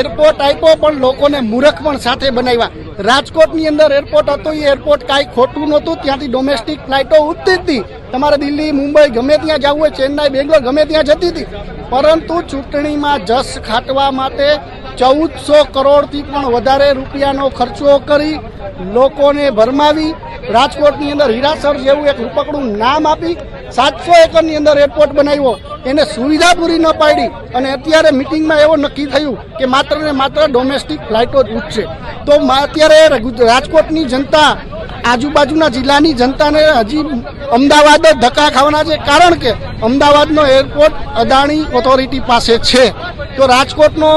Airport આપ્યો પણ લોકોને મૂર્ખ પણ સાથે બનાવ્યા. રાજકોટની અંદર એરપોર્ટ હતું, એ એરપોર્ટ કાંઈ ખોટું નહોતું. ત્યાંથી ડોમેસ્ટિક ફ્લાઇટો ઉઠતી હતી. તમારે દિલ્હી, મુંબઈ ગમે ત્યાં જવું હોય, ચેન્નાઈ, બેંગ્લોર ગમે ત્યાં જતી હતી. પરંતુ ચૂંટણીમાં જસ ખાટવા માટે ચૌદસો કરોડથી પણ વધારે રૂપિયાનો ખર્ચો કરી લોકોને ભરમાવી, રાજકોટની અંદર હીરાસર જેવું એક રૂપકડું નામ આપી, સાતસો એકરની અંદર એરપોર્ટ બનાવ્યો. એને સુવિધા પૂરી ન પાડી અને અત્યારે મિટિંગમાં એવો નક્કી થયું કે માત્ર ને માત્ર ડોમેસ્ટિક ફ્લાઇટો જ ઉઠશે તો અત્યારે રાજકોટની જનતા, આજુબાજુના જિલ્લાની જનતાને હજી અમદાવાદ જ ધક્કા ખાવાના છે. કારણ કે અમદાવાદનો એરપોર્ટ અદાણી ઓથોરિટી પાસે છે. તો રાજકોટનો,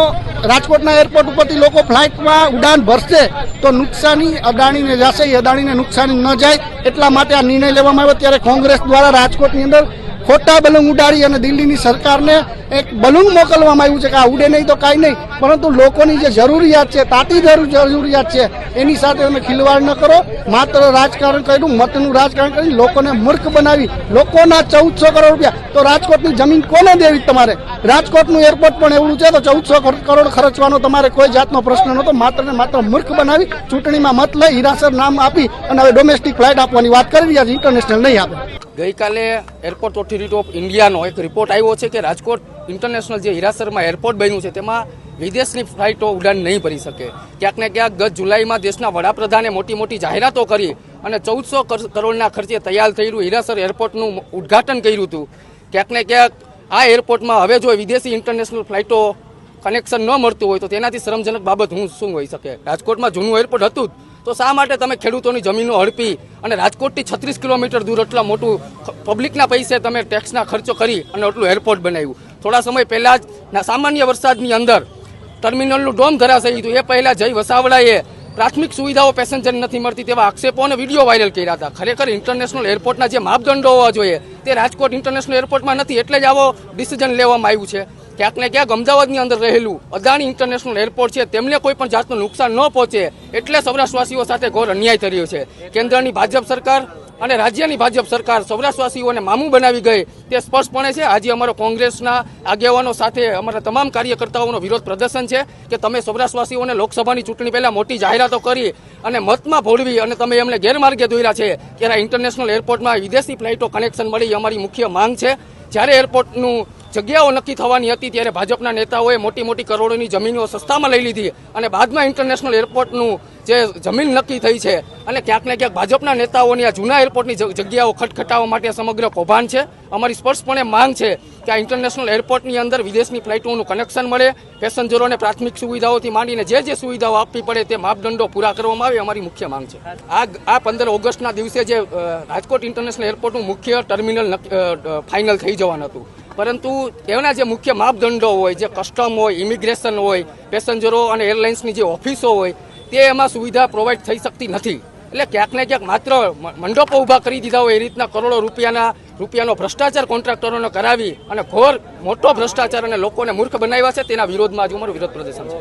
રાજકોટના એરપોર્ટ ઉપરથી લોકો ફ્લાઇટમાં ઉડાન ભરશે તો નુકસાની અદાણીને જશે. એ અદાણીને નુકસાની ન જાય એટલા માટે આ નિર્ણય લેવામાં આવ્યો. ત્યારે કોંગ્રેસ દ્વારા રાજકોટની અંદર ખોટા બલૂન ઉડાડી અને દિલ્હીની સરકારને એક બલૂન મોકલવામાં આવ્યું છે કે આ ઉડે નહીં તો કાંઈ નહીં. પરંતુ લોકોની જે જરૂરિયાત છે, તાતી જરૂરિયાત છે, એની સાથે તમે ખિલવાડ ન કરો. માત્ર રાજકારણ કર્યું, મતનું રાજકારણ કરી લોકોને મૂર્ખ બનાવી, લોકોના ચૌદસો કરોડ રૂપિયા. તો રાજકોટની જમીન કોને દેવી તમારે? રાજકોટનું એરપોર્ટ પણ એવું છે, તો ચૌદસો કરોડ ખર્ચવાનો તમારે કોઈ જાતનો પ્રશ્ન નહોતો. માત્ર ને માત્ર મૂર્ખ બનાવી, ચૂંટણીમાં મત લઈ હિરાસર નામ આપી અને હવે ડોમેસ્ટિક ફ્લાઇટ આપવાની વાત કરી રહ્યા છે ઇન્ટરનેશનલ નહીં આપે. ગઈકાલે એરપોર્ટ ઓથોરિટી ઓફ ઇન્ડિયાનો એક રિપોર્ટ આવ્યો છે કે રાજકોટ ઇન્ટરનેશનલ જે હિરાસરમાં એરપોર્ટ બન્યું છે, તેમાં વિદેશની ફ્લાઇટો ઉડાન નહીં ભરી શકે. ક્યાંક ને ક્યાંક ગત જુલાઈમાં દેશના વડાપ્રધાને મોટી મોટી જાહેરાતો કરી અને ચૌદસો કરોડના ખર્ચે તૈયાર થયેલું હિરાસર એરપોર્ટનું ઉદ્ઘાટન કર્યું હતું. ક્યાંક ને ક્યાંક આ એરપોર્ટમાં હવે જો વિદેશી ઇન્ટરનેશનલ ફ્લાઇટો કનેક્શન ન મળતું હોય તો તેનાથી શરમજનક બાબત હું શું હોઈ શકે? રાજકોટમાં જૂનું એરપોર્ટ હતું જ. તો શા માટે તમે ખેડૂતોની જમીનો હડપી અને રાજકોટથી છત્રીસ કિલોમીટર દૂર એટલા મોટું પબ્લિકના પૈસે તમે ટેક્સના ખર્ચો કરી અને એટલું એરપોર્ટ બનાવ્યું? થોડા સમય પહેલાં જ સામાન્ય વરસાદની અંદર ટર્મિનલનું ડોમ ધરાશયું હતું એ પહેલાં જય વસાવડાએ પ્રાથમિક સુવિધાઓ પેસેન્જર નથી મળતી તેવા આક્ષેપો અને વીડિયો વાયરલ કર્યા હતા. ખરેખર ઇન્ટરનેશનલ એરપોર્ટના જે માપદંડો હોવા જોઈએ તે રાજકોટ ઇન્ટરનેશનલ એરપોર્ટમાં નથી, એટલે જ આવો ડિસિઝન લેવામાં આવ્યું છે. ક્યાંક ને ક્યાંક અમદાવાદની અંદર રહેલું અદાણી ઇન્ટરનેશનલ એરપોર્ટ છે, તેમને કોઈ પણ જાતનું નુકસાન ન પહોંચે, એટલે સૌરાષ્ટ્રવાસીઓ સાથે ઘોર અન્યાય રહ્યો છે. કેન્દ્રની ભાજપ સરકાર અને રાજ્યની ભાજપ સરકાર સૌરાષ્ટ્રવાસીઓને મામું બનાવી ગઈ, તે સ્પષ્ટપણે છે, આજે અમારો કોંગ્રેસના આગેવાનો સાથે અમારા તમામ કાર્યકર્તાઓનો વિરોધ પ્રદર્શન છે કે તમે સૌરાષ્ટ્રવાસીઓને લોકસભાની ચૂંટણી પહેલાં મોટી જાહેરાતો કરી અને મતમાં ભોળવી અને તમે એમને ગેરમાર્ગે દોર્યા છે આ ઇન્ટરનેશનલ એરપોર્ટમાં વિદેશી ફ્લાઇટો કનેક્શન મળી અમારી મુખ્ય માંગ છે. જ્યારે એરપોર્ટનું જગ્યાઓ નક્કી થવાની હતી ત્યારે ભાજપના નેતાઓએ મોટી મોટી કરોડોની જમીનો સસ્તામાં લઈ લીધી અને બાદમાં ઇન્ટરનેશનલ એરપોર્ટનું જે જમીન નક્કી થઈ છે અને ક્યાંક ને ક્યાંક ભાજપના નેતાઓની આ જૂના એરપોર્ટની જગ્યાઓ ખટખટાવવા માટે સમગ્ર કૌભાંડ છે. અમારી સ્પષ્ટપણે માંગ છે કે આ ઇન્ટરનેશનલ એરપોર્ટની અંદર વિદેશની ફ્લાઇટોનું કનેક્શન મળે પેસેન્જરોને પ્રાથમિક સુવિધાઓથી માંડીને જે જે સુવિધાઓ આપવી પડે તે માપદંડો પૂરા કરવામાં આવે અમારી મુખ્ય માંગ છે. આ આ પંદર ઓગસ્ટના દિવસે જે રાજકોટ ઇન્ટરનેશનલ એરપોર્ટનું મુખ્ય ટર્મિનલ ફાઇનલ થઈ જવાનું હતું. પરંતુ એના જે મુખ્ય માપદંડો હોય, જે કસ્ટમ હોય ઇમિગ્રેશન હોય પેસેન્જરો અને એરલાઇન્સની જે ઓફિસો હોય, તે એમાં સુવિધા પ્રોવાઈડ થઈ શકતી નથી. એટલે ક્યાંક ને ક્યાંક માત્ર મંડપો ઊભા કરી દીધા હોય એ રીતના કરોડો રૂપિયાના રૂપિયાનો ભ્રષ્ટાચાર કોન્ટ્રાક્ટરોને કરાવી અને ઘોર મોટો ભ્રષ્ટાચાર અને લોકોને મૂર્ખ બનાવ્યા છે, તેના વિરોધમાં આજે અમારું વિરોધ પ્રદર્શન છે.